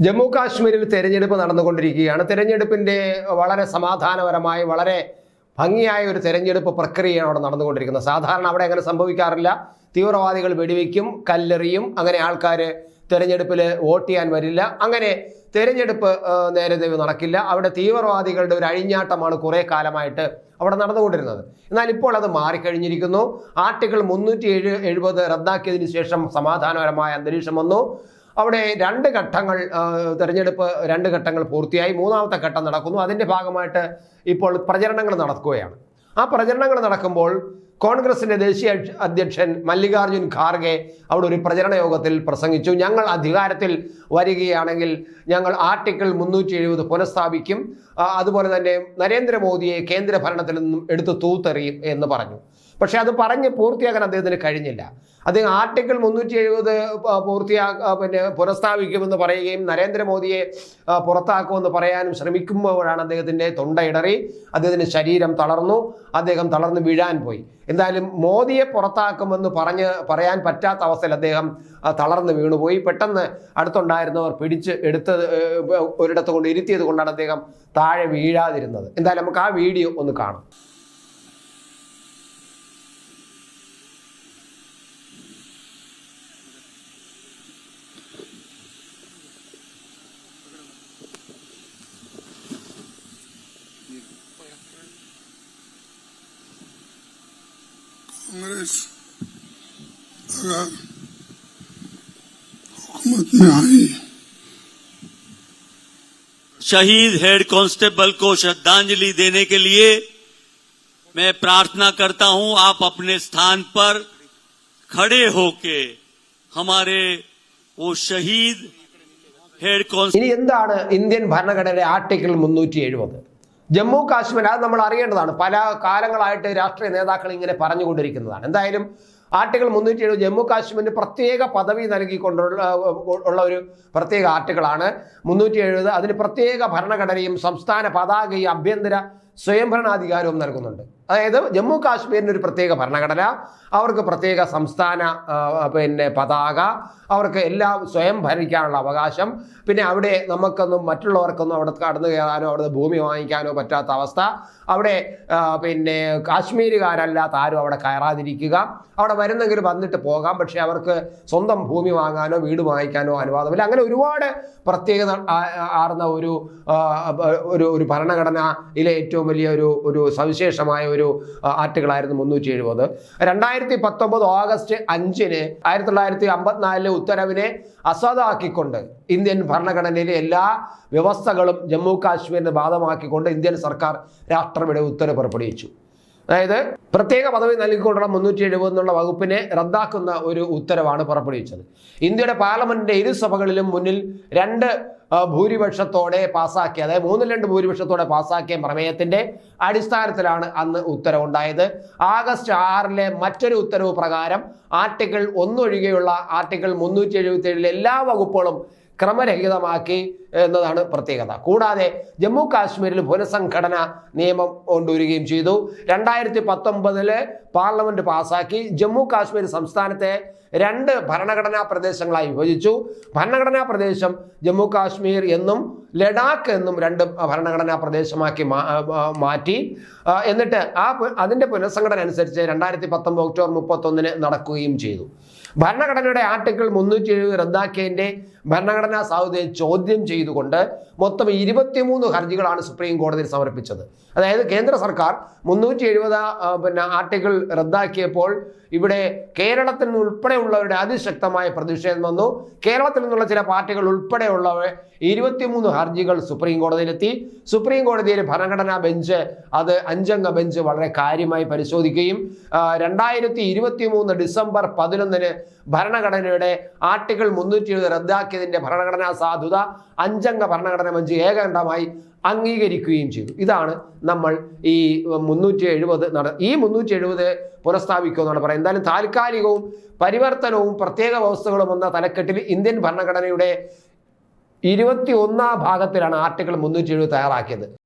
ജമ്മു കാശ്മീരിൽ തെരഞ്ഞെടുപ്പ് നടന്നുകൊണ്ടിരിക്കുകയാണ്. തെരഞ്ഞെടുപ്പിന്റെ വളരെ സമാധാനപരമായി വളരെ ഭംഗിയായ ഒരു തെരഞ്ഞെടുപ്പ് പ്രക്രിയയാണ് അവിടെ നടന്നുകൊണ്ടിരിക്കുന്നത്. സാധാരണ അവിടെ അങ്ങനെ സംഭവിക്കാറില്ല. തീവ്രവാദികൾ വെടിവെക്കും കല്ലെറിയും അങ്ങനെ ആൾക്കാർ തെരഞ്ഞെടുപ്പിൽ വോട്ട് ചെയ്യാൻ വരില്ല. അങ്ങനെ തെരഞ്ഞെടുപ്പ് ആ, നേരെ ദൈവം നടക്കില്ല. അവിടെ തീവ്രവാദികളുടെ ഒരു അഴിഞ്ഞാട്ടമാണ് കുറേ കാലമായിട്ട് അവിടെ നടന്നുകൊണ്ടിരുന്നത്. എന്നാൽ ഇപ്പോൾ അത് മാറിക്കഴിഞ്ഞിരിക്കുന്നു. ആർട്ടിക്കിൾ മുന്നൂറ്റി എഴുപത് റദ്ദാക്കിയതിനു ശേഷം സമാധാനപരമായ അന്തരീക്ഷം വന്നു. അവിടെ രണ്ട് ഘട്ടങ്ങൾ തെരഞ്ഞെടുപ്പ് രണ്ട് ഘട്ടങ്ങൾ പൂർത്തിയായി. മൂന്നാമത്തെ ഘട്ടം നടക്കുന്നു. അതിന്റെ ഭാഗമായിട്ട് ഇപ്പോൾ പ്രചരണങ്ങൾ നടക്കുകയാണ്. ആ പ്രചരണങ്ങൾ നടക്കുമ്പോൾ കോൺഗ്രസിന്റെ ദേശീയ അധ്യക്ഷൻ മല്ലികാർജുൻ ഖാർഗെ അവിടെ ഒരു പ്രചരണ യോഗത്തിൽ പ്രസംഗിച്ചു. ഞങ്ങൾ അധികാരത്തിൽ വരികയാണെങ്കിൽ ഞങ്ങൾ ആർട്ടിക്കിൾ മുന്നൂറ്റി എഴുപത് പുനഃസ്ഥാപിക്കും അതുപോലെ തന്നെ നരേന്ദ്രമോദിയെ കേന്ദ്ര ഭരണത്തിൽ നിന്നും എടുത്ത് തൂത്തെറിയും എന്ന് പറഞ്ഞു. പക്ഷെ അത് പറഞ്ഞ് പൂർത്തിയാക്കാൻ അദ്ദേഹത്തിന് കഴിഞ്ഞില്ല. അദ്ദേഹം ആർട്ടിക്കിൾ മുന്നൂറ്റി എഴുപത് പൂർത്തിയാ പിന്നെ പുനഃസ്ഥാപിക്കുമെന്ന് പറയുകയും നരേന്ദ്രമോദിയെ പുറത്താക്കുമെന്ന് പറയാനും ശ്രമിക്കുമ്പോഴാണ് അദ്ദേഹത്തിന്റെ തൊണ്ടയിടറി. അദ്ദേഹത്തിന്റെ ശരീരം തളർന്നു. അദ്ദേഹം തളർന്ന് വീഴാൻ പോയി. എന്തായാലും മോദിയെ പുറത്താക്കുമെന്ന് പറഞ്ഞ് പറയാൻ പറ്റാത്ത അവസ്ഥയിൽ അദ്ദേഹം തളർന്നു വീണുപോയി. പെട്ടെന്ന് അടുത്തുണ്ടായിരുന്നവർ പിടിച്ച് എടുത്ത് ഒരിടത്ത് കൊണ്ട് ഇരുത്തിയത് കൊണ്ടാണ് അദ്ദേഹം താഴെ വീഴാതിരുന്നത്. എന്തായാലും നമുക്ക് ആ വീഡിയോ ഒന്ന് കാണാം. कांग्रेस अगर हुकूमत में आई शहीद हेड कांस्टेबल को श्रद्धांजलि देने के लिए मैं प्रार्थना करता हूं आप अपने स्थान पर खड़े होके हमारे वो शहीद हेड कांस्टेबल ഇനി എന്താണ് ഇന്ത്യൻ ഭരണഘടനയുടെ ആർട്ടിക്കിൾ മുന്നൂറ്റി എഴുപത് ജമ്മു കാശ്മീർ അത് നമ്മൾ അറിയേണ്ടതാണ്. പല കാലങ്ങളായിട്ട് രാഷ്ട്രീയ നേതാക്കൾ ഇങ്ങനെ പറഞ്ഞുകൊണ്ടിരിക്കുന്നതാണ്. എന്തായാലും ആർട്ടിക്കിൾ മുന്നൂറ്റി എഴുപത് ജമ്മു കാശ്മീരിന് പ്രത്യേക പദവി നൽകിക്കൊണ്ടുള്ള ഉള്ള ഒരു പ്രത്യേക ആർട്ടിക്കിളാണ്. മുന്നൂറ്റി എഴുപത് അതിന് പ്രത്യേക ഭരണഘടനയും സംസ്ഥാന പതാകയും ആഭ്യന്തര സ്വയംഭരണാധികാരവും നൽകുന്നുണ്ട്. അതായത് ജമ്മു കാശ്മീരിന് ഒരു പ്രത്യേക ഭരണഘടന അവർക്ക് പ്രത്യേക സംസ്ഥാന പിന്നെ പതാക അവർക്ക് എല്ലാം സ്വയം ഭരിക്കാനുള്ള അവകാശം പിന്നെ അവിടെ നമുക്കൊന്നും മറ്റുള്ളവർക്കൊന്നും അവിടെ കടന്നു കയറാനോ അവിടെ ഭൂമി വാങ്ങിക്കാനോ പറ്റാത്ത അവസ്ഥ. അവിടെ പിന്നെ കാശ്മീരുകാരല്ലാത്ത ആരും അവിടെ കയറാതിരിക്കുക. അവിടെ വരുന്നെങ്കിൽ വന്നിട്ട് പോകാം പക്ഷേ അവർക്ക് സ്വന്തം ഭൂമി വാങ്ങാനോ വീട് വാങ്ങിക്കാനോ അനുവാദമില്ല. അങ്ങനെ ഒരുപാട് പ്രത്യേകത ആർന്ന ഒരു ഒരു ഭരണഘടനയിലെ ഏറ്റവും വലിയ ഒരു ഒരു സവിശേഷമായ ഒരു ആർട്ടിക്കിളായിരുന്നു മുന്നൂറ്റി എഴുപത് രണ്ടായിരത്തി പത്തൊമ്പത് ഓഗസ്റ്റ് അഞ്ചിന് ആയിരത്തി തൊള്ളായിരത്തി അമ്പത്തിനാലിലെ ഉത്തരവിനെ അസാധാക്കിക്കൊണ്ട് ഇന്ത്യൻ ഭരണഘടനയിലെ എല്ലാ വ്യവസ്ഥകളും ജമ്മു കാശ്മീരിന് ബാധമാക്കിക്കൊണ്ട് ഇന്ത്യൻ സർക്കാർ രാഷ്ട്രപതിയുടെ ഉത്തരവ് പുറപ്പെടുവിച്ചു. അതായത് പ്രത്യേക പദവി നൽകിക്കൊണ്ടുള്ള മുന്നൂറ്റി എഴുപത് എന്നുള്ള വകുപ്പിനെ റദ്ദാക്കുന്ന ഒരു ഉത്തരവാണ് പുറപ്പെടുവിച്ചത്. ഇന്ത്യയുടെ പാർലമെന്റിന്റെ ഇരുസഭകളിലും മുന്നിൽ രണ്ട് ഭൂരിപക്ഷത്തോടെ പാസാക്കിയ അതായത് മൂന്നിൽ രണ്ട് ഭൂരിപക്ഷത്തോടെ പാസാക്കിയ പ്രമേയത്തിന്റെ അടിസ്ഥാനത്തിലാണ് അന്ന് ഉത്തരവുണ്ടായത്. ആഗസ്റ്റ് ആറിലെ മറ്റൊരു ഉത്തരവ് പ്രകാരം ആർട്ടിക്കിൾ ഒന്നൊഴികെയുള്ള ആർട്ടിക്കിൾ മുന്നൂറ്റി എഴുപത്തി ഏഴിലെ എല്ലാ വകുപ്പുകളും ക്രമരഹിതമാക്കി എന്നതാണ് പ്രത്യേകത. കൂടാതെ ജമ്മു കാശ്മീരിൽ പുനഃസംഘടന നിയമം കൊണ്ടുവരികയും ചെയ്തു. രണ്ടായിരത്തി പത്തൊമ്പതിൽ പാർലമെന്റ് പാസാക്കി ജമ്മു കാശ്മീർ സംസ്ഥാനത്തെ രണ്ട് ഭരണഘടനാ പ്രദേശങ്ങളായി വിഭജിച്ചു. ഭരണഘടനാ പ്രദേശം ജമ്മു കാശ്മീർ എന്നും ലഡാക്ക് എന്നും രണ്ട് ഭരണഘടനാ പ്രദേശമാക്കി മാറ്റി. എന്നിട്ട് ആ അതിന്റെ പുനഃസംഘടന അനുസരിച്ച് രണ്ടായിരത്തി പത്തൊമ്പത് ഒക്ടോബർ മുപ്പത്തൊന്നിന് നടക്കുകയും ചെയ്തു. ഭരണഘടനയുടെ ആർട്ടിക്കിൾ മുന്നൂറ്റി എഴുപത് റദ്ദാക്കിയതിന്റെ ഭരണഘടനാ സാധ്യതയെ ചോദ്യം ചെയ്തുകൊണ്ട് മൊത്തം ഇരുപത്തിമൂന്ന് ഹർജികളാണ് സുപ്രീം കോടതിയിൽ സമർപ്പിച്ചത്. അതായത് കേന്ദ്ര സർക്കാർ മുന്നൂറ്റി എഴുപത് പിന്നെ ആർട്ടിക്കിൾ റദ്ദാക്കിയപ്പോൾ ഇവിടെ കേരളത്തിൽ ഉൾപ്പെടെയുള്ളവരുടെ അതിശക്തമായ പ്രതിഷേധം വന്നു. കേരളത്തിൽ നിന്നുള്ള ചില പാർട്ടികൾ ഉൾപ്പെടെയുള്ളവർ ഇരുപത്തിമൂന്ന് ഹർജികൾ സുപ്രീം കോടതിയിലെത്തി. സുപ്രീം കോടതിയിൽ ഭരണഘടനാ ബെഞ്ച് അത് അഞ്ചംഗ ബെഞ്ച് വളരെ കാര്യമായി പരിശോധിക്കുകയും രണ്ടായിരത്തി ഇരുപത്തി മൂന്ന് ഡിസംബർ പതിനൊന്നിന് ഭരണഘടനയുടെ ആർട്ടിക്കിൾ മുന്നൂറ്റി എഴുപത് റദ്ദാക്കിയതിന്റെ ഭരണഘടനാ സാധുത അഞ്ചംഗ ഭരണഘടനാ ബെഞ്ച് ഏകകണ്ഠമായി അംഗീകരിക്കുകയും ചെയ്തു. ഇതാണ് നമ്മൾ ഈ മുന്നൂറ്റി എഴുപത് നട ഈ മുന്നൂറ്റി എഴുപത് പുനഃസ്ഥാപിക്കുമെന്നാണ് പറയുന്നത്. എന്തായാലും താൽക്കാലികവും പരിവർത്തനവും പ്രത്യേക വ്യവസ്ഥകളും എന്ന തലക്കെട്ടിൽ ഇന്ത്യൻ ഭരണഘടനയുടെ ഇരുപത്തി ഒന്നാം ഭാഗത്തിലാണ് ആർട്ടിക്കിൾ മുന്നൂറ്റി എഴുപത് തയ്യാറാക്കിയത്.